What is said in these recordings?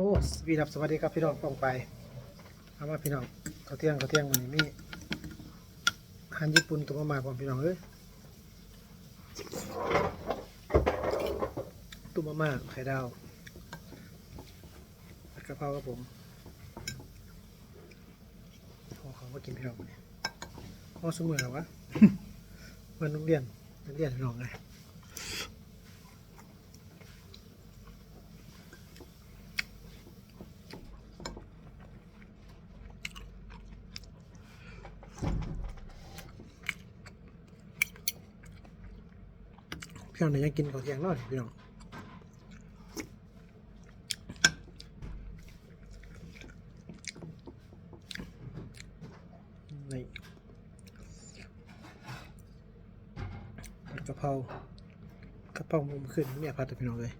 อ้สวีดับสวัสดีครับพี่น้องป้องไปเอามาพี่น้องเขาวเที่ยงเขาวเที่ยงวันนี้มีอาหารญี่ปุ่นตัวมามาพร้อมพี่น้องเอ้ยตุ้มมาม่าไข่ดาวผัดกะเพราครับผมขอของมากินพี่น้องเนี่ยห้องสมุนเหรอวะวันโรงเรียนนักเรียนพี่น้องไง พี่น้องไหนยังกินข้าวเที่ยงเนาะพี่น้องนี่ผัดกะเพรากะเพรามุมขึ้นเนี่ยผัดแต่พี่น้องเลย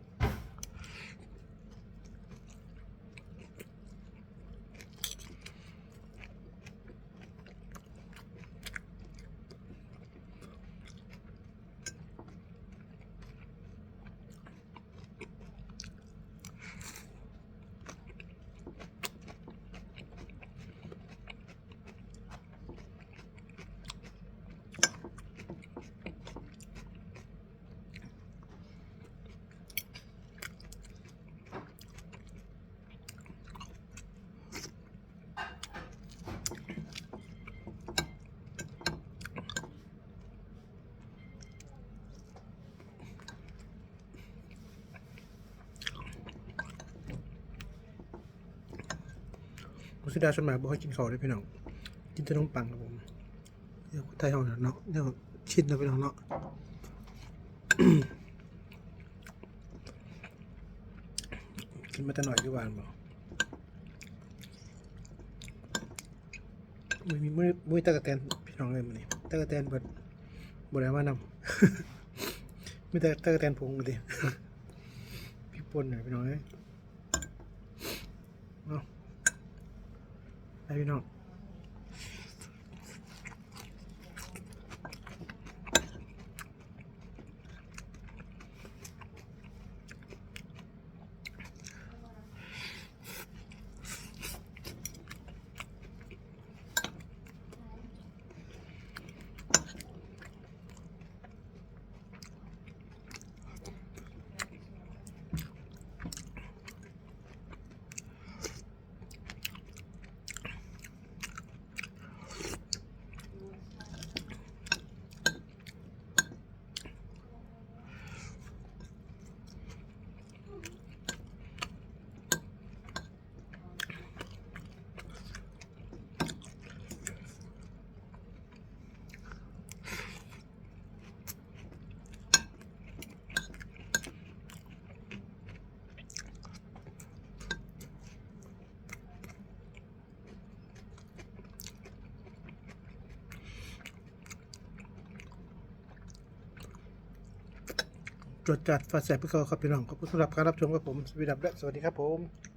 ผมสุดาชนมายบอกให้กินข้าวด้วยพี่น้อง กินแต่นมปังครับผมเดี๋ยวไทยเอาเนาะเดี๋ยวชิดนะพี่น้องเนาะกินมาแต่หน่อยดีกว่าบอกมือมีมือมือตะกะแตนพี่น้องเลยมันนี่ตะกะแตนเบิดบได้มานำมีแต่ตะกะแตนผงเลยพี่ปนหน่อยพี่น้องเอ้ยเอาไปพี่น้ องจดจัดฝาแสบพี่เขาครับพี่น้องขอบคุณสำหรับการรับชมครับผมสวัสดีครับและสวัสดีครับผม